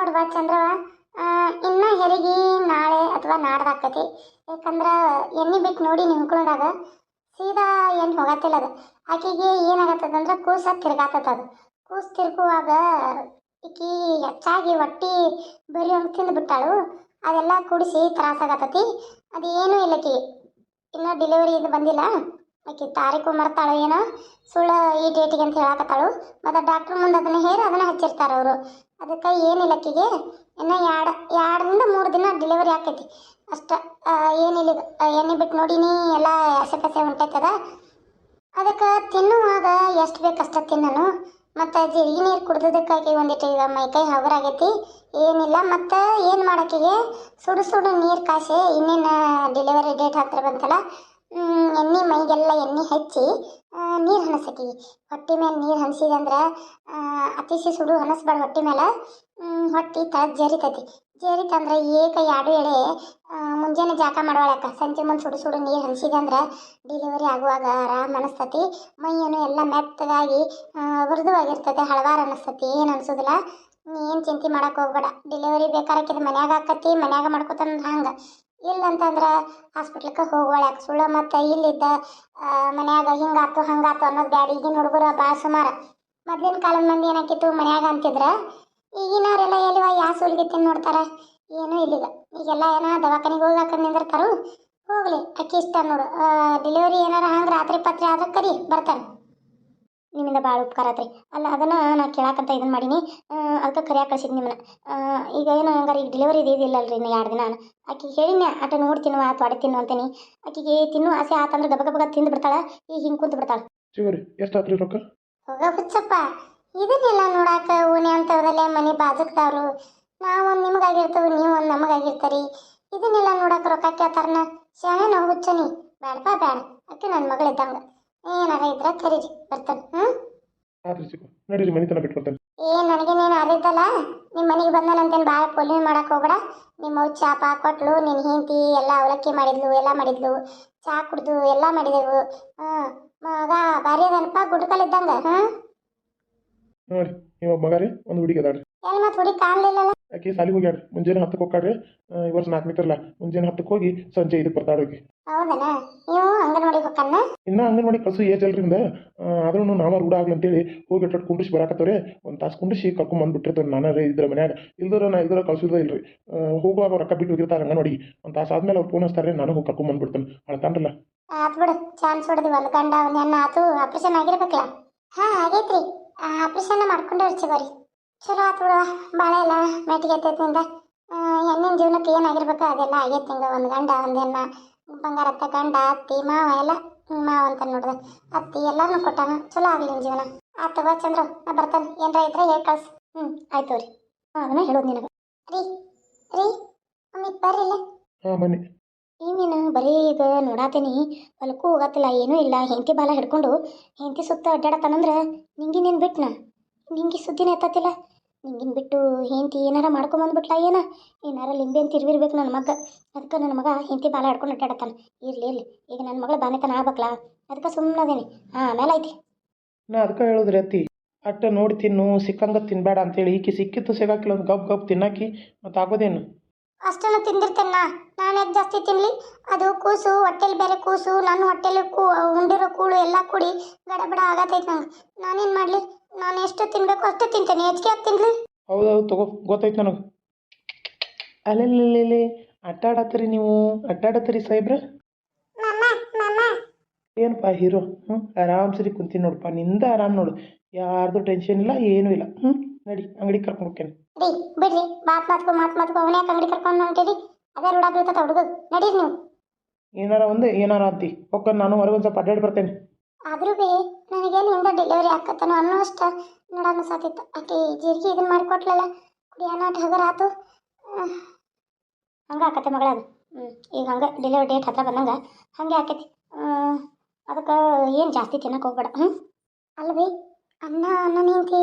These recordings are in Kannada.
ನೋಡ್ವಾ ಚಂದ್ರವ. ಇನ್ನ ಹೆರಿಗೆ ನಾಳೆ ಅಥವಾ ನಾಡ್ದಾಕತಿ. ಯಾಕಂದ್ರೆ ಎಣ್ಣೆ ಬಿಟ್ಟು ನೋಡಿ ನಿಂತ್ಕೊಂಡಾಗ ಸೀದಾ ಏನು ಹೋಗತ್ತಿಲ್ಲ ಅದು. ಆಕೆಗೆ ಏನಾಗತ್ತದಂದ್ರೆ ಕೂಸ ತಿರ್ಗಾತದ ಅದು. ಕೂಸ್ ತಿರ್ಗುವಾಗ ಈಕಿ ಹೆಚ್ಚಾಗಿ ಹೊಟ್ಟಿ ಬರಿ ಹಂಗೆ ತಿಂದು ಬಿಟ್ಟಾಳು. ಅದೆಲ್ಲ ಕುಡಿಸಿ ತ್ರಾಸಾಗತ್ತತಿ ಅದೇನೂ ಏನೂ ಆಕಿ ಇನ್ನೂ ಡೆಲಿವರಿ ಇದು ಬಂದಿಲ್ಲ. ಆಕಿ ತಾರೀಕು ಮರ್ತಾಳು ಏನೋ, ಸುಳ್ಳು ಈ ಡೇಟಿಗೆ ಅಂತ ಹೇಳಕತ್ತಾಳು. ಮತ್ತು ಡಾಕ್ಟ್ರ್ ಮುಂದೆ ಅದನ್ನ ಹೇರಿ ಅದನ್ನು ಹಚ್ಚಿರ್ತಾರೆ ಅವರು. ಅದಕ್ಕೆ ಏನಿಲ್ಲ ಆಕಿಗೆ. ಇನ್ನು ಎರಡು ಎರಡರಿಂದ ಮೂರು ದಿನ ಡೆಲಿವರಿ ಆಕೈತಿ. ಅಷ್ಟ ಏನಿಲ್ಲ ಎಣ್ಣೆ ಬಿಟ್ಟು ನೋಡಿನಿ, ಎಲ್ಲ ಎಸೆ ಕಸೆ ಹೊಂಟೈತದ ಅದಕ್ಕೆ ತಿನ್ನುವಾಗ ಎಷ್ಟು ಬೇಕು ಅಷ್ಟ ತಿನ್ನನು. ಮತ್ತು ಜೀರಿಗೆ ನೀರು ಕುಡ್ದದಕ್ಕಾಗಿ ಒಂದಿಟ್ಟು ಈಗ ಮೈಕೈ ಹಗುರಾಗೈತಿ. ಏನಿಲ್ಲ, ಮತ್ತು ಏನು ಮಾಡೋಕ್ಕಿಗೆ ಸುಡು ಸುಡು ನೀರು ಕಾಸಿ, ಇನ್ನೇನು ಡೆಲಿವರಿ ಡೇಟ್ ಹತ್ತಿರ ಬಂತಲ್ಲ. ಎಣ್ಣೆ ಮೈಗೆಲ್ಲ ಎಣ್ಣೆ ಹಚ್ಚಿ ನೀರು ಹನಸಕ್ಕಿಗೆ ಹೊಟ್ಟೆ ಮೇಲೆ ನೀರು ಹನಸಿದೆ ಅಂದ್ರೆ ಅತಿಶಿ ಸುಡು ಹನಸ್ಬಾರ್ದು ಹೊಟ್ಟೆ ಮೇಲೆ ಹೊಟ್ಟೆ ತ ಜರಿತೈತಿ. ಜರಿತಂದ್ರೆ ಏಕ ಎರಡು ಎಳೆ. ಮುಂಜಾನೆ ಜಾಕ ಮಾಡೋಳಕ್ಕ ಸಂಜೆ ಮುಂದೆ ಸುಡು ಸುಡು ನೀರು ಹಂಸಿದೆ ಅಂದ್ರೆ ಡೆಲಿವರಿ ಆಗುವಾಗ ಆರಾಮ್ ಅನಿಸ್ತತಿ. ಮೈಯನ್ನು ಎಲ್ಲ ಮೆತ್ತಗಾಗಿ ಮೃದುವಾಗಿರ್ತೈತೆ ಹಳವಾರ ಅನಿಸ್ತತಿ. ಏನು ಅನ್ಸೋದಿಲ್ಲ. ಏನು ಚಿಂತೆ ಮಾಡಕ್ಕೆ ಹೋಗ್ಬೇಡ. ಡೆಲಿವರಿ ಬೇಕಾರಕ್ಕಿದ ಮನ್ಯಾಗ ಆಕತಿ, ಮನ್ಯಾಗ ಮಾಡ್ಕೊತಂದ್ರೆ ಹಂಗೆ. ಇಲ್ಲ ಅಂತಂದ್ರೆ ಹಾಸ್ಪಿಟ್ಲಿಗೆ ಹೋಗುವಳ್ಯಾಕ ಸುಳ್ಳ ಮತ್ತು ಇಲ್ಲಿದ್ದ ಮನ್ಯಾಗ ಹಿಂಗಾತು, ಹಂಗಾತು ಅನ್ನೋದು ಬ್ಯಾಡ. ಈಗಿನ ಹುಡುಗರು ಭಾಳ ಸುಮಾರು. ಮೊದ್ಲಿನ ಕಾಲದ ಮಂದಿ ಏನಾಕಿತ್ತು? ಮನ್ಯಾಗ ಅಂತಿದ್ರ ಈಗಿನವರೆಲ್ಲ ಎಲ್ಲಿವ ಯಾವ ಸೂಲಿಗೆ ತಿಂದು ನೋಡ್ತಾರ? ಏನೂ ಇಲ್ಲಿಗ. ಈಗೆಲ್ಲ ಏನೋ ದವಾಖಾನೆಗೆ ಹೋಗಿ ಹಾಕೊಂಡು ನಿಂದಿರ್ತಾರು. ಹೋಗ್ಲಿ ಅಕ್ಕಿ ಇಷ್ಟ ನೋಡು. ಡೆಲಿವರಿ ಏನಾರ ಹಂಗೆ ರಾತ್ರಿ ಪತ್ರಿ ಆದ್ರೆ ಕರಿ ಬರ್ತಾನೆ. ನಿಮ್ಮಿಂದ ಭಾಳ ಉಪಕಾರ ಆತ್ರಿ. ಅಲ್ಲ ಅದನ್ನ ನಾ ಕೇಳಾಕಂತ ಇದನ್ನ ಮಾಡೀನಿ. ಅದಕ್ಕೆ ಕರಿಯಾಕ ಕಳ್ಸಿದ್ ನಿಮ್ಮನ್ನ. ಈಗ ಏನು ಹಂಗಾರೆ ಈಗ ಡೆಲಿವರಿ ಇದಿಲ್ಲಲ್ರಿ ಇನ್ನು ಎರಡು ದಿನ ಆಕಿಗೆ ಹೇಳಿನ ಆಟ ನೋಡಿ ತಿನ್ನುವ ತೊಡೆ ತಿನ್ನು ಅಂತೀನಿ. ಆಕಿಗೆ ತಿನ್ನು ಆಸೆ ಆತಂದ್ರೆ ಗಬ ಗಬ ತಿಂದು ಬಿಡ್ತಾಳ. ಈಗ ಹಿಂಗೆ ಕುಂತು ಬಿಡ್ತಾಳ. ಎಷ್ಟು ರೊಕ್ಕ? ಹೋಗ ಹುಚ್ಚಪ್ಪ. ಇದನ್ನೆಲ್ಲ ನೋಡಾಕ ಓಣಿ ಅಂತವ್ರಲ್ಲೇ ಮನೆ ಬಾಜುಕ್ದವ್ರು. ನಾವೊಂದು ನಿಮಗಾಗಿರ್ತೇವೆ ನೀವು ಒಂದು ನಮಗಾಗಿರ್ತಾರಿ. ಇದನ್ನೆಲ್ಲ ನೋಡಾಕ ರೊಕ್ಕ ಕೇಳ್ತಾರನ? ಶಾಣೆ ನಾವು ಹುಚ್ಚನಿ. ಬೇಡಪ್ಪ ಬೇಡ ಅಕ್ಕ ನನ್ನ ಮಗಳಿದ್ದಂಗ ಏನಾರ ಇದ್ರೆ ಕರೀರಿ ಬರ್ತಾನೆ ಹ್ಞೂ ನಡೀರಿ ಬಿಟ್ಟು ಬರ್ತೇನೆ. ಏ ನನಗೆ ನೀನು ಅರಿದ್ದಲ್ಲ ನಿಮ್ಮ ಮನೆಗೆ ಬಂದನಂತೇನು ಭಾಳ ಪೊಲಿ ಮಾಡಕ್ಕೆ ಹೋಗ್ಬೇಡ. ನಿಮ್ಮ ಚಾಪ ಕೊಟ್ಲು ನಿನ್ನ ಹೆಂಡತಿ ಎಲ್ಲ ಅವಲಕ್ಕಿ ಮಾಡಿದ್ಲು ಎಲ್ಲ ಮಾಡಿದ್ಲು. ಚಾ ಕುಡ್ದು ಎಲ್ಲ ಮಾಡಿದೆವು. ಹ್ಞೂ ಮಗ ಭಾರಿ ಅದನಪ್ಪ ಇದ್ದಂಗ ಹಾಂ ನೋಡಿ ನೀವ್ ಮಗಾರಿ ಒಂದ್ ಹುಡುಗಿ ಅದಾಡ್ರಿ ಆಕೆ ಸಾಲಿಗೆ ಹೋಗ್ಯಾಡ್ರಿ ಮುಂಜಾನೆ ಹತ್ತಕ್ಕೆ ಹೋಗ್ಕಾಡ್ರಿ ಈ ವರ್ಷ ನಾಲ್ಕು ಮೀಟರ್ಲ ಮುಂಜಾನೆ ಹತ್ತಕ್ಕೆ ಹೋಗಿ ಸಂಜೆ ಇದಕ್ಕೆ ಬರ್ತಾಳ ಹೋಗಿ ಹೋಗಣ್ಣ ಇನ್ನ ಅಂಗನವಾಡಿ ಕಳ್ಸು ಏಜ್ ಅಲ್ರಿಂದ ಆದ್ರೂ ನಾವ ರೂಢ ಆಗ್ಲಿ ಅಂತೇಳಿ ಹೋಗಿ ಅಟ್ಟ ಕುಂಡಿಸಿ ಬರಾಕತ್ತವ್ರೆ. ಒಂದು ತಾಸು ಕುಂಡಿಸಿ ಕರ್ಕೊಂಡ್ ಬಂದ್ಬಿಟ್ಟಿರ್ತಾರೆ ನಾನು ರೀ ಇದ್ರ ಮನ್ಯಾಗ. ಇಲ್ದ್ರ ನಾ ಇದ್ರ ಕಳ್ಸೋದೇ ಇಲ್ರಿ. ಹೋಗುವಾಗ ರೊಕ್ಕ ಬಿಟ್ಟು ಹೋಗಿರ್ತಾರೆ ಅಂಗನವಾಡಿ. ಒಂದು ತಾಸು ಆದ್ಮೇಲೆ ಅವ್ರು ಫೋನ್ ಹಚ್ತಾರೆ ನಾನು ಹೋಗಿ ಕರ್ಕೊಂಡ್ ಬಂದ್ಬಿಡ್ತೇನೆ. ಅಳ್ತಾನ್ರಲ್ಲ. ಆತ್ ಬಿಡು ಚಾನ್ಸ್ ಹೊಡೆದ್ವಿ ಒಂದು ಗಂಡ ಒಂದು ಹೆಣ್ಣು ಆತು ಆಪರೇಷನ್ ಆಗಿರ್ಬೇಕಲ್ಲ ಹಾಂ ಆಗೈತ್ರಿ. ಆಪರೇಷನ್ ಮಾಡ್ಕೊಂಡೆ ಬರ್ರಿ ಚಲೋ ಆತು ಭಾಳ ಎಲ್ಲ ಮೆಟ್ಟಿಗೆ ಎತ್ತಿಂದ ಹೆಣ್ಣಿನ ಜೀವನಕ್ಕೆ ಏನಾಗಿರ್ಬೇಕು ಅದೆಲ್ಲ ಆಗೈತೆ ಹಿಂಗೆ. ಒಂದು ಗಂಡ, ಒಂದು ಹೆಣ್ಣ ಬಂಗಾರತ್ತ ಗಂಡ, ಅತ್ತಿ, ಮಾವ ಎಲ್ಲ ಮಾವ ಅಂತ ನೋಡ್ದೆ. ಅತ್ತಿ ಎಲ್ಲಾರನು ಕೊಟ್ಟಾನ. ಚಲೋ ಆಗಲಿ ನಿಮ್ಮ ಜೀವನ. ಆತು ಬಾ ಚಂದ್ರ, ನಾ ಬರ್ತಾನೆ. ಏನರ ಇದ್ರೆ ಹೇಳಿ ಕಳ್ಸು. ಹ್ಞೂ ಆಯ್ತು ರೀ ಹಾಂ, ಅದನ್ನ ಹೇಳೋದು ನಿನಗೆ. ರೀ ರೀ ಅಮ್ಮಿ ಬರ್ರಿ ಇಲ್ಲ. ಹಾಂ ನೀವೇನು ಬರೀ ಈಗ ನೋಡಾತೇನಿ, ಹೊಲಕ್ಕೂ ಹೋಗತ್ತಿಲ್ಲ, ಏನೂ ಇಲ್ಲ, ಹೆಂಡತಿ ಬಾಲ ಹಿಡ್ಕೊಂಡು ಹೆಂಡತಿ ಸುತ್ತ ಅಡ್ಡಾಡತ್ತಾನಂದ್ರೆ ನಿಂಗಿನೇನು ಬಿಟ್ನ? ನಿಂಗೆ ಸುದ್ದಿನ ಎತ್ತತ್ತಿಲ್ಲ. ನಿಂಗಿನ ಬಿಟ್ಟು ಹೆಂಡತಿ ಏನಾರ ಮಾಡ್ಕೊಂಬಂದ್ಬಿಟ್ಲ ಏನ? ಏನಾರ ಲಿಂಬೆ ಅಂತ ತಿರ್ವಿರ್ಬೇಕು ನನ್ನ ಮಗ. ಅದಕ್ಕೆ ನನ್ನ ಮಗ ಹೆಂಡತಿ ಬಾಲ ಹಿಡ್ಕೊಂಡು ಅಡ್ಡಾಡತ್ತಾನ ಇರ್ಲಿ ಇರ್ಲಿ, ಈಗ ನನ್ನ ಮಗಳ ಬಾನೆತನ ಆಗ್ಬೇಕಲ್ಲ, ಅದಕ್ಕೆ ಸುಮ್ಮನೆ ಅದೇನಿ. ಹಾಂ, ಆಮೇಲೆ ಐತಿ. ನಾ ಅದಕ್ಕೆ ಹೇಳೋದ್ರಿ ಅತ್ತಿ, ಅಟ್ಟ ನೋಡಿ ತಿನ್ನು, ಸಿಕ್ಕಂಗ ತಿನ್ಬೇಡ ಅಂತೇಳಿ, ಈಕಿ ಸಿಕ್ಕಿತ್ತು ಸಿಗಾಕಿಲ್ಲ ಒಂದು ಗಪ್ ಗಪ್ ತಿನ್ನಾಕಿ ಮತ್ತು ಆಗೋದೇನು? ಅಷ್ಟನ್ನು ತಿಂದಿರ್ತೇನ ನಾನು ಯಾಕೆ ಜಾಸ್ತಿ ತಿನ್ಲಿ? ಅದು ಕೂಸು ಹೊಟ್ಟೆಲಿ ಬೇರೆ ಕೂಸು ನನ್ನ ಹೊಟ್ಟೆಲಿ ಕೂ ಉಂಡಿರೋ ಕೂಳು ಎಲ್ಲ ಕೂಡಿ ಗಡಬಡ ಆಗತೈತೆ ನಂಗೆ. ನಾನೇನು ಮಾಡಲಿ? ನಾನು ಎಷ್ಟು ತಿನ್ನಬೇಕು ಅಷ್ಟು ತಿಂತೇನೆ. ಹೆಚ್ಚಿಗೆ ಯಾಕೆ ತಿನ್ಲಿ? ಹೌದೌದು ತಗೋ ಗೊತ್ತೈತೆ ನನಗೆ. ಅಲ್ಲಲ್ಲಿ ಅಡ್ಡಾಡತ್ತೀರಿ ನೀವು? ಅಡ್ಡಾಡತ್ತೀರಿ ಸಾಹೇಬ್ರ ಏನಪ್ಪ ಹೀರೋ? ಹ್ಞೂ ಆರಾಮ್ಸರಿ ಕುಂತೀನಿ ನೋಡಪ್ಪ. ನಿಂದ ಆರಾಮ್ ನೋಡು. ಯಾರ್ದು ಟೆನ್ಷನ್ ಇಲ್ಲ ಏನೂ ಇಲ್ಲ. ಹ್ಞೂ ನಡಿ ಅಂಗಡಿ ಕರ್ಕೊಂಡು ಹೋಗ್ತೇನೆ. ರೀ ಬಿಡ್ರಿ. ಮಾತ್ ಮಾತ್ಕೊ ಮಾತ್ ಮಾತ್ಕೊ ಅವನೇ ಅಂಗಡಿ ಕರ್ಕೊಂಡು ಹೊಂಟಿರಿ. ಅದೇ ರೂಢ ಬೀಳ್ತದ ಹುಡುಗ. ನಡೀರಿ ನೀವು. ಏನಾರ ಒಂದು ಏನಾರ ಅಂತಿ. ಹೋಗ್ಕೊಂಡು ನಾನು ಹೊರಗೆ ಒಂದು ಸ್ವಲ್ಪ ಅಡ್ಡಾಡಿ ಬರ್ತೇನೆ. ಆದ್ರೂ ಬಿ ನನಗೇನು ಹಿಂದೆ ಡೆಲಿವರಿ ಆಕತ್ತನೋ ಅನ್ನೋ ಅಷ್ಟ ನೋಡ ಸಾತಿತ್ತು ಆಕೆ ಜೀರಿಗೆ ಇದನ್ನ ಮಾಡಿಕೊಟ್ಲಲ್ಲ ಕುಡಿಯೋಣ ಹಗರ ಆತು. ಹಂಗೆ ಆಕತ್ತೆ ಮಗಳ ಹ್ಞೂ ಈಗ ಹಂಗೆ ಡೆಲಿವರಿ ಡೇಟ್ ಹತ್ರ ಬಂದಂಗೆ ಹಂಗೆ ಆಕೈತಿ. ಅದಕ್ಕೆ ಏನು ಜಾಸ್ತಿ ತಿನ್ನಕ್ಕೆ ಹೋಗ್ಬೇಡ. ಹ್ಞೂ ಅಲ್ವಿ ಅನ್ನ ಅನ್ನ ನಿಂತಿ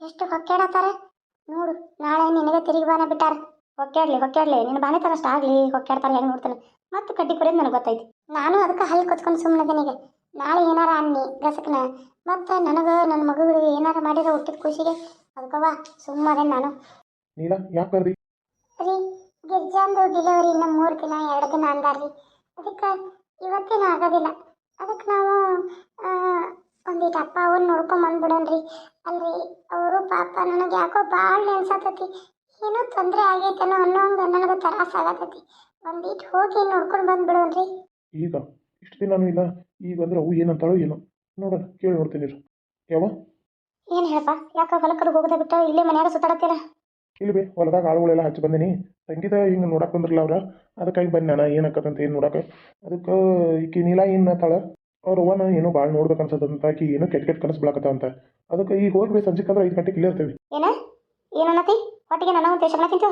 ಎಷ್ಟು ಹೊಕ್ಕೇಡತ್ತಾರೆ ನೋಡು ನಾಳೆ ನಿನಗೆ ತಿರುಗಿ ಬಾನ ಬಿಟ್ಟಾರ. ಹೊಕ್ಕೇಡ್ಲಿ ಹೊಕ್ಕೇಡ್ಲಿ ನಿನ್ನ ಬಾನೆ ತರಷ್ಟು ಆಗಲಿ ಹೊಕ್ಕೇಡ್ತಾರೆ ಹೆಂಗ್ ನೋಡ್ತಾನೆ. ಮತ್ತೆ ಕಡ್ಡಿ ಕುಡಿಯೋದು ನನಗೆ ಗೊತ್ತೈತಿ. ನಾನು ಅದಕ್ಕೆ ಹಲ್ಲು ಕೊಚ್ಕೊಂಡು ಸುಮ್ಮನೆ ನಾಳೆ ಏನಾರ ಅನ್ನಿ ಗಸಕ್ನ. ಮತ್ತು ನನಗೆ ನನ್ನ ಮಗುಗಳಿಗೆ ಏನಾರ ಮಾಡಿರೋ ಹುಟ್ಟಿದ ಖುಷಿಗೆ ಅದಕ್ಕವ ಸುಮ್ಮನೆ ನಾನು. ನೀಲಾ ಯಾಕೆ ಕರ್ದಿ ರೀ ಗಿರ್ಜಾಂದು ಡಿಲಿವರಿ ಇನ್ನು ಮೂರು ದಿನ ಎರಡು ದಿನ ಅಂದಾರ್ರಿ. ಅದಕ್ಕೆ ಇವತ್ತೇನು ಆಗೋದಿಲ್ಲ. ಅದಕ್ಕೆ ನಾವು ಒಂದೀಟ್ ಅಪ್ಪ ಅವ್ರು ನೋಡ್ಕೊಂಡ್ ಬಂದ್ಬಿಡೋಣ್ರಿ ಅಲ್ರಿ ಅವರು ಪಾಪ ನನಗೆ ಯಾಕೋ ಭಾಳ ನೆನ್ಸತತಿ. ಏನೋ ತೊಂದರೆ ಆಗೈತೇನೋ ಅನ್ನೋಂಗೆ ನನಗೆ ತ್ರಾಸ ಆಗತತಿ. ಒಂದೀಟ್ ಹೋಗಿ ನೋಡ್ಕೊಂಡು ಬಂದ್ಬಿಡೋಣ್ರಿ ಈಗ ಇಷ್ಟು ದಿನಾನು ಇಲ್ಲ. ಈಗ ಅಂದ್ರೆ ಅವು ಏನಂತಾಳೋ ಏನೋ. ನೋಡೋಣ ಕೇಳಿ ನೋಡ್ತೀನಿ. ಯಾವ? ಏನು ಹೇಳಪ್ಪ? ಯಾಕ ಹೊಲಕ್ಕದು ಹೋಗದ ಬಿಟ್ಟ ಇಲ್ಲೇ ಮನ್ಯಾಗ ಸುತ್ತಾಡತ್ತೀರ? ಇಲ್ಲಿ ಬೇ ಹೊಲದಾಗ ಆಳುಗಳೆಲ್ಲ ಹಚ್ಚಿ ಬಂದಿನಿ. ಸಂಗೀತ ಹಿಂಗೆ ನೋಡಕ್ಕೆ ಬಂದ್ರಲ್ಲ ಅವ್ರ. ಅದಕ್ಕಾಗಿ ಬಂದು ನಾನು. ಏನಾಕತ್ತಂತ ಏನು ನೋಡಕ್ಕೆ ಅದಕ್ಕೆ ಈಕಿ ನೀಲಾ ಏನು ತಾಳ ಅವ್ರ ಏನೋ ಭಾಳ ನೋಡ್ಬೇಕು ಅನ್ಸತ್ತಂತ, ಆಕಿ ಏನೋ ಕೆಟ್ಟ ಕೆಟ್ಟ ಕನಸು ಅಂತ ಅದಕ್ಕೆ ಈಗ ಹೋಗ್ಬೇಕು ಸಂಜೆಗೆ ಅಂದ್ರೆ ಐದು ಗಂಟೆಗೆ ಇಲ್ಲೇ ಇರ್ತೀವಿ. ಏನ? ಏನನ್ನತಿ ಹೊಟ್ಟಿಗೆ ನನ್ನ ಒಂದು ಟೇಷನ್ ತಿಂತು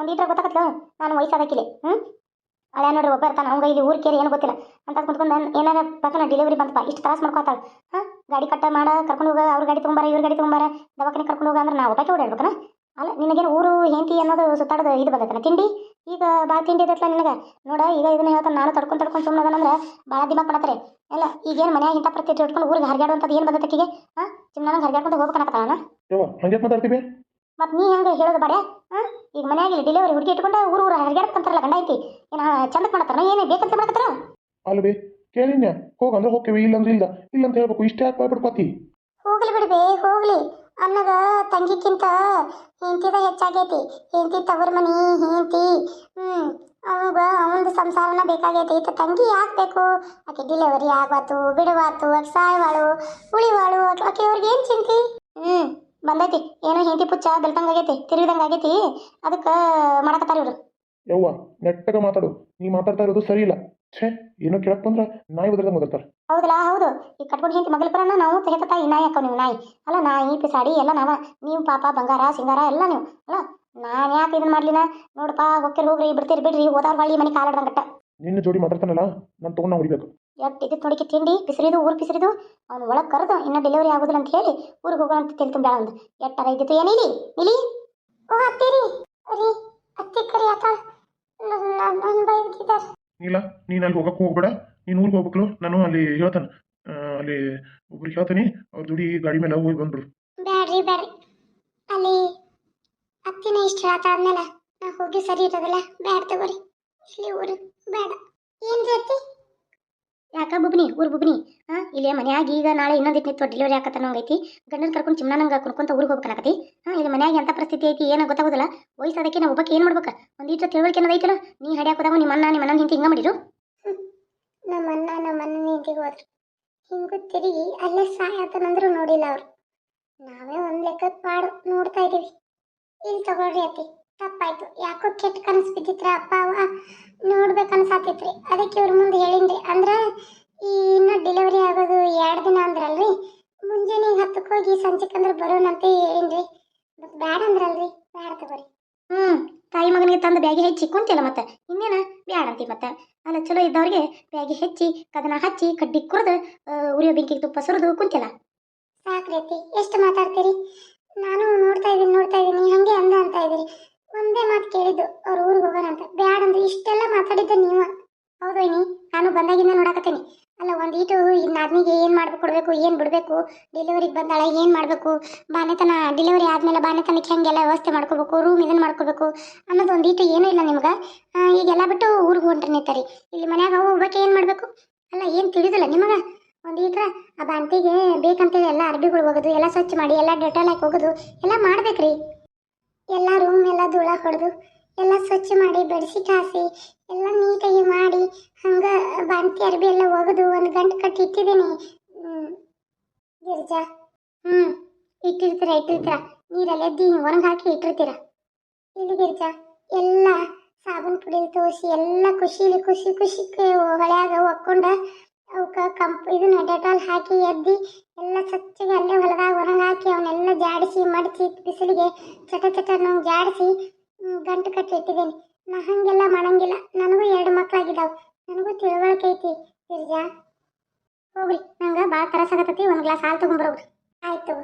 ಒಂದು ಈಟ್ರ ಗೊತ್ತಾಗತ್ಲ ನಾನು ವಯಸ್ಸಾದಕ್ಕಿಲ್ಲ ಹ್ಞೂ ಅಳೆ ನೋಡ್ರಿ ಒಬ್ಬ ಇರ್ತಾನೆ ಅವಂಗ ಇಲ್ಲಿ ಊರ್ ಕೇರಿ ಏನು ಗೊತ್ತಿಲ್ಲ. ಅಂತ ಕುತ್ಕೊಂಡು ಏನಾರ ಪಕ್ಕನ ಡೆಲಿವರಿ ಬಂತಪ್ಪ ಇಷ್ಟು ತ್ರಾಸ ಮಾಡ್ಕೊತಾಳ. ಹಾಂ? ಗಾಡಿ ಕಟ್ಟ ಮಾಡ, ಕರ್ಕೊಂಡು ಹೋಗ, ಅವ್ರ ಗಾಡಿ ತೊಗೊಂಬಾರ, ಇವ್ರ ಗಾಡಿ ತೊಗೊಂಬಾರ ದವಾಖಾನೆ ಕರ್ಕೊಂಡು ಹೋಗ ಅಂದ್ರೆ ನಾವು ಒಬ್ಬಕ್ಕೆ ಓಡಾಡ್ಬೇಕನ? ಅಲ್ಲ, ನಿನಗೇನು ಊರು ಹೆಂಡತಿ ಅನ್ನೋದು ಸುತ್ತಾಡೋದು ಇದು ಬಂದೈತನ, ತಿಂಡಿ? ಈಗ ಭಾಳ ತಿಂಡಿ ಐತಲ್ಲ ನಿನಗೆ? ನೋಡ ಈಗ ಇದನ್ನ ಹೇಳ್ತಾನೆ ನಾನು ತಡ್ಕೊಂಡು ತಡ್ಕೊಂಡು ಸುಮ್ಮನೆ ಅಂದ್ರೆ ಭಾಳ ದಿಮಾಗ್ ಮಾಡತ್ತಾರೆ ಎಲ್ಲ ಈಗೇನು ಮನ್ಯಾಗ ಇಂಥ ಪ್ರತಿ ಇಟ್ಕೊಂಡು ಊರಿಗೆ ಹರಿಗಾಡುವಂಥದ್ದು ಏನು ಬಂದೈತೆ ಆಕಿಗೆ? ಹಾಂ ಸುಮ್ಮನೆ ಹರಿಗಾಡ್ಕೊಂಡು ಹೋಗ್ಬೇಕನ್ನಕತ್ತಾಳ ಹಂಗೆ ಮಾತಾಡ್ತೀವಿ ಮತ್ತು ನೀ ಹೆಂಗೆ ಹೇಳೋದು ಬಾಡ್ಯಾ? ಹಾ ಈಗ ಮನ್ಯಾಗ ಡೆಲಿವರಿ ಹುಡುಗಿ ಇಟ್ಕೊಂಡು ಊರು ಊರು ಹರಿಗಾಡ್ಕಂತಾರಲ್ಲ ಗಂಡ ಐತಿ ಏನ ಚಂದಕ್ಕೆ ಮಾಡತ್ತಾರ ಏನೇ ಬೇಕಂತ ಮಾಡಕತ್ತಾರ? ಅಲ್ವೇ ಕೇಳಿನ ಹೋಗಂದ್ರೆ ಹೋಗ್ತೀವಿ ಇಲ್ಲಂದ್ರೆ ಇಲ್ಲ. ಇಲ್ಲ ಅಂತ ಹೇಳ್ಬೇಕು ಇಷ್ಟೇ ಯಾಕೆ ಹೋಗ್ಲಿ ಬಿಡ್ಬೇ ಹೋಗ್ಲಿ. ಅನ್ನಗ ತಂಗಿಕ್ಕಿಂತ ಹೆಂಡತಿದ ಹೆಚ್ಚಾಗೈತಿ. ಹೆಂಡತಿ ತವರ ಮನಿ, ಹೆಂಡತಿ, ಹ್ಮ್, ಅವಾಗ ಅವಂದು ಸಂಸಾರನ ಬೇಕಾಗೈತಿ. ಈತ ತಂಗಿ ಯಾಕೆ ಬೇಕು? ಆಕೆ ಡಿಲಿವರಿ ಆಗ್ಬಾತು ಬಿಡವಾತು, ಆಕೆ ಸಾಯವಾಳು, ಉಳಿವಾಳು, ಆಕೆ ಅವ್ರಿಗೆ ಏನು ಚಿಂತಿ? ಹ್ಞೂ ಬಂದೈತಿ. ಏನೋ ಹೆಂಡತಿ ಪುಚ್ಚ ಬೆಳ್ತಂಗ ಆಗೈತಿ, ತಿರುಗಿದಂಗ ಆಗೈತಿ. ಅದಕ್ಕೆ ಮಾಡಕತ್ತಾರ ಇವ್ರು. ಯವ್ವ, ನೆಟ್ಟಗ ಮಾತಾಡು. ನೀ ಮಾತಾಡ್ತಾ ಇರೋದು ಸರಿ ಇಲ್ಲ ಛೇ, ಏನೋ ಕೇಳಕ್ ಬಂದ್ರ ನಾಯಿ ಬದ್ರದಂಗೆ ಹೌದಲ್ಲ? ಹೌದು. ಈ ಕಟ್ಕೊಂಡು ಹಿಂತಿ ಮಗಳ ಪರನ ನಾವು ತೆಗೆತ ತಾಯಿ ನಾಯಿ ಹಾಕೋ ನೀವು ನಾಯಿ. ಅಲ್ಲ ನಾಯಿ ಪಿಸಾಡಿ ಎಲ್ಲ ನಾವ. ನೀವು ಪಾಪ ಬಂಗಾರ ಸಿಂಗಾರ ಎಲ್ಲ ನೀವು. ಅಲ್ಲ ನಾನು ಯಾಕೆ ಇದನ್ನ ಮಾಡ್ಲಿನ? ನೋಡಪ್ಪ ಹೋಗ್ತಿರ್ ಹೋಗ್ರಿ ಬಿಡ್ತೀರಿ ಬಿಡ್ರಿ ಹೋದವ್ರ ವಾಳಿ ಮನೆ ಕಾಲಾಡ್ದಂಗಟ್ಟ ನಿನ್ನ ಜೋಡಿ ಮಾತಾಡ್ತಾನಲ್ಲ ನಾನು ತೊಗೊಂಡು ಹೊಡಿಬೇಕು. ಎಟ್ ಇದು ನೋಡಿಕೆ ತಿಂಡಿ ಪಿಸರಿದು ಊರು ಪಿಸರಿದು ಅವ್ನ ಒಳಗೆ ಕರೆದು ಇನ್ನ ಡೆಲಿವರಿ ಆಗೋದಿಲ್ಲ ಅಂತ ಹೇಳಿ ಊರಿಗೆ ಹೋಗೋ ಅಂತ ತಿಳಿ ಬೇಡ ಒಂದು ಎಟ್ಟರ ಇದ್ದಿತ್ತು? ಏನಿಲಿ ಇಲಿ ಓ ಅತ್ತಿರಿ ರೀ. ಅತ್ತಿ ಕರಿ ಆತ ನನ್ನ ಬೈದಿದ್ದಾರೆ ಇಲ್ಲ ನೀನು ಅಲ್ಲಿ ಹೋಗಕ್ಕೆ ಹೋಗ್ಬೇಡ. ನೀನು ಊರಿಗೆ ಹೋಗ್ಬೇಕು ನಾನು ಅಲ್ಲಿ ಹೇಳ್ತಾನೆ. ಅಲ್ಲಿ ಒಬ್ರು ಹೇಳ್ತೀನಿ. ಅವ್ರ ಜೋಡಿ ಗಾಡಿ ಮೇಲೆ ಹೋಗಿ ಬಂದ್ಬಿಡು. ಬ್ಯಾಡ್ರಿ ಬ್ಯಾಡ್ರಿ. ಅಲ್ಲಿ ಅತ್ತಿನ ಇಷ್ಟ ಆದ್ಮೇಲೆ ನಾ ಹೋಗಿ ಸರಿ ಇರೋದಿಲ್ಲ. ಬ್ಯಾಡ್ ತಗೋರಿ. ಇಲ್ಲಿ ಊರು ಬೇಡ ಏನ್ರಿ ಅತ್ತಿ? ಯಾಕ ಬುಬ್ನಿ? ಊರು ಬುಬ್ನಿ? ಹಾ ಇಲ್ಲಿ ಮನ್ಯಾಗ ಈಗ ನಾಳೆ ಇನ್ನೊಂದಿಟ್ಟು ನಿಂತು ಡೆಲಿವರಿ ಆಕತ್ತ ಐತಿ ಗಂಡನ ಕರ್ಕೊಂಡು ಚಿಮ್ನ ನಂಗೆ ಕುಣ್ಕೊಂತ ಊರಿಗೆ ಹೋಗ್ಬೇಕಾಗತಿ ಹಾ ಇಲ್ಲಿ ಮನ್ಯಾಗ ಎಂಥ ಪರಿಸ್ಥಿತಿ ಐತಿ ಏನೋ ಗೊತ್ತಾಗೋದಿಲ್ಲ. ವಯಸ್ಸಾದಕ್ಕೆ ನಾವು ಒಬ್ಬಕ್ಕೆ ಏನು ಮಾಡ್ಬೇಕು? ಒಂದು ಇಟ್ಟು ತಿಳುವಳಿಕೆ ಅನ್ನೋದೈತಲ್ಲ ನೀ ಹಡ್ಯಾಕ ಹೋದಾಗ ನಿಮ್ಮ ಅಣ್ಣ ನಿಮ್ಮ ಅಣ್ಣನ ಹಿಂತಿ ಹಿಂಗ ಮಾಡಿರು? ನಮ್ಮ ಅಣ್ಣ ನಮ್ಮ ಅಣ್ಣನ ಹಿಂತಿಗೆ ಹೋದ್ರು. ಹಿಂಗೂ ತಿರುಗಿ ಅಲ್ಲೇ ಸಾಯತನಂದ್ರೂ ನೋಡಿಲ್ಲ ಅವ್ರು. ನಾವೇ ಒಂದು ಲೆಕ್ಕಕ್ಕೆ ಪಾಡು ನೋಡ್ತಾ ಇದೀವಿ. ಇಲ್ಲಿ ತಗೊಳ್ರಿ ಅತ್ತಿ, ತಪ್ಪಾಯ್ತು. ಯಾಕೋ ಕೆಟ್ಟ ಕನಸು ಬಿದ್ದಿತ್ರ ಅಪ್ಪ ಅವ ನೋಡ್ಬೇಕನ್ಸಾತಿತ್ರಿ ಅದಕ್ಕೆ ಇವ್ರ ಮುಂದೆ ಹೇಳಿನ್ರಿ. ಅಂದ್ರ ಈ ಇನ್ನ ಡೆಲಿವರಿ ಆಗೋದು ಎರಡು ದಿನ ಅಂದ್ರಲ್ರಿ? ಮುಂಜಾನೆ ಹತ್ತಕ್ಕೆ ಹೋಗಿ ಸಂಜೆಕಂದ್ರೆ ಬರೋಣಂತ ಹೇಳಿನ್ರಿ. ಬೇಡ ಬ್ಯಾಡ ಅಂದ್ರಲ್ರಿ. ಬೇಡ ತಗೋರಿ. ಹ್ಮ್, ತಾಯಿ ಮಗನಿಗೆ ತಂದು ಬ್ಯಾಗಿ ಹೆಚ್ಚಿ ಕುಂತಿಲ್ಲ ಮತ್ತೆ. ಇನ್ನೇನ? ಬ್ಯಾಡ ಅಂತಿ ಮತ್ತೆ. ಅಲ್ಲ, ಚಲೋ ಇದ್ದವ್ರಿಗೆ ಬ್ಯಾಗಿ ಹೆಚ್ಚಿ, ಕದನ ಹಚ್ಚಿ, ಕಡ್ಡಿ ಕುರಿದು ಉರಿಯೋ ಬೆಂಕಿಗೆ ತುಪ್ಪ ಸುರಿದು ಕುಂತಿಲ್ಲ. ಸಾಕ್ರಿ ಎಷ್ಟು ಮಾತಾಡ್ತೀರಿ? ನಾನು ನೋಡ್ತಾ ಇದ್ದೀನಿ ನೋಡ್ತಾ ಇದ್ದೀನಿ, ಹಂಗೆ ಅಂದ ಅಂತ ಇದ್ದೀರಿ ಒಂದೇ ಮಾತು ಕೇಳಿದ್ದು ಅವ್ರ ಊರಿಗೆ ಹೋಗೋಣ ಅಂತ ಬ್ಯಾಡ ಅಂದ್ರೆ ಇಷ್ಟೆಲ್ಲ ಮಾತಾಡಿದ್ದ ನೀವ ಹೌದು ವೈನಿ ನಾನು ಬಂದಾಗಿಂದ ನೋಡಕತ್ತೀನಿ ಅಲ್ಲ ಒಂದೀಟು ಇನ್ನು ಆದ್ಮಿಗೆ ಏನು ಮಾಡ್ಬೇಕು ಕೊಡಬೇಕು ಏನು ಬಿಡಬೇಕು ಡೆಲಿವರಿಗೆ ಬಂದಾಳ, ಏನು ಮಾಡಬೇಕು? ಬಾನೆತನ ಡೆಲಿವರಿ ಆದಮೇಲೆ ಬಾನೆತನಕ್ಕೆ ಹೆಂಗೆಲ್ಲ ವ್ಯವಸ್ಥೆ ಮಾಡ್ಕೋಬೇಕು ರೂಮ್ ಇದನ್ನು ಮಾಡ್ಕೋಬೇಕು ಅನ್ನೋದು ಒಂದೀಟು ಏನೂ ಇಲ್ಲ ನಿಮ್ಗೆ. ಈಗೆಲ್ಲ ಬಿಟ್ಟು ಊರಿಗೆ ಹೊಂಟ್ರಿ ನಿಂತಾರಿ. ಇಲ್ಲಿ ಮನ್ಯಾಗ ಒಬ್ಬಕ್ಕೆ ಏನು ಮಾಡಬೇಕು? ಅಲ್ಲ, ಏನು ತಿಳಿದಿಲ್ಲ ನಿಮಗೆ? ಈಗ ಆ ಬಾಂತಿಗೆ ಬೇಕಂತೇಳಿ ಎಲ್ಲ ಅರ್ಬಿಗಳು ಹೋಗೋದು, ಎಲ್ಲ ಸ್ವಚ್ಛ ಮಾಡಿ, ಎಲ್ಲ ಡೆಟಾಲ್ ಹಾಕಿ ಹೋಗೋದು, ಎಲ್ಲ ಮಾಡ್ಬೇಕ್ರಿ. ಎಲ್ಲ ರೂಮ್ ಎಲ್ಲ ಧೂಳ ಹೊಡೆದು, ಎಲ್ಲ ಸ್ವಚ್ಛ ಮಾಡಿ, ಬೆಡ್ಶೀಟ್ ಕಾಸಿ ಎಲ್ಲ ನೀಟಾಗಿ ಮಾಡಿ, ಹಂಗೆ ಬಾಂತಿ ಅರ್ಬಿ ಎಲ್ಲ ಒಗೆದು ಒಂದು ಗಂಟೆ ಕಟ್ಟಿ ಇಟ್ಟಿದ್ದೀನಿ. ಗಿರ್ಜಾ ಹ್ಞೂ ಇಟ್ಟಿರ್ತೀರ ಇಟ್ಟಿರ್ತೀರ. ನೀರಲ್ಲಿ ಎದ್ದು ಹಿಂಗೆ ಒಣಗಿ ಹಾಕಿ ಇಟ್ಟಿರ್ತೀರ. ಇಲ್ಲಿ ಗಿರ್ಜಾ, ಎಲ್ಲ ಸಾಬೂನ್ ಪುಡಿಲಿ ತೋರಿಸಿ, ಎಲ್ಲ ಖುಷಿಲಿ ಖುಷಿ ಖುಷಿ ಹೊಳ್ಯಾಗ ಒಕ್ಕೊಂಡು ಅವಕ್ಕೆ ಕಂಪ್ ಇದನ್ನ ಡೆಟಾಲ್ ಹಾಕಿ ಎದ್ದಿ, ಎಲ್ಲ ಸ್ವಚ್ಛಗೆ ಅಲ್ಲೇ ಹೊಲದಾಗ ಒಣಗಿ ಹಾಕಿ ಅವನ್ನೆಲ್ಲ ಜಾಡಿಸಿ, ಮಡಚಿ, ಬಿಸಿಲಿಗೆ ಚಟ ಚಟ ನಾವು ಜಾಡಿಸಿ ಗಂಟು ಕಟ್ಟಿ ಇಟ್ಟಿದ್ದೀನಿ. ನಾ ಹಾಗೆಲ್ಲ ಮಾಡಂಗಿಲ್ಲ. ನನಗೂ ಎರಡು ಮಕ್ಕಳಾಗಿದ್ದಾವೆ ನನಗೂ ತಿಳುವಳಿಕೆ ಐತಿ. ಗಿರಿಜಾ ಹೋಗ್ರಿ ನಂಗೆ ಭಾಳ ತರಸಾಗತ್ತೈತಿ ಒಂದು ಗ್ಲಾಸ್ ಹಾಲು ತೊಗೊಂಬರೋಗ್ರಿ ಆಯ್ತು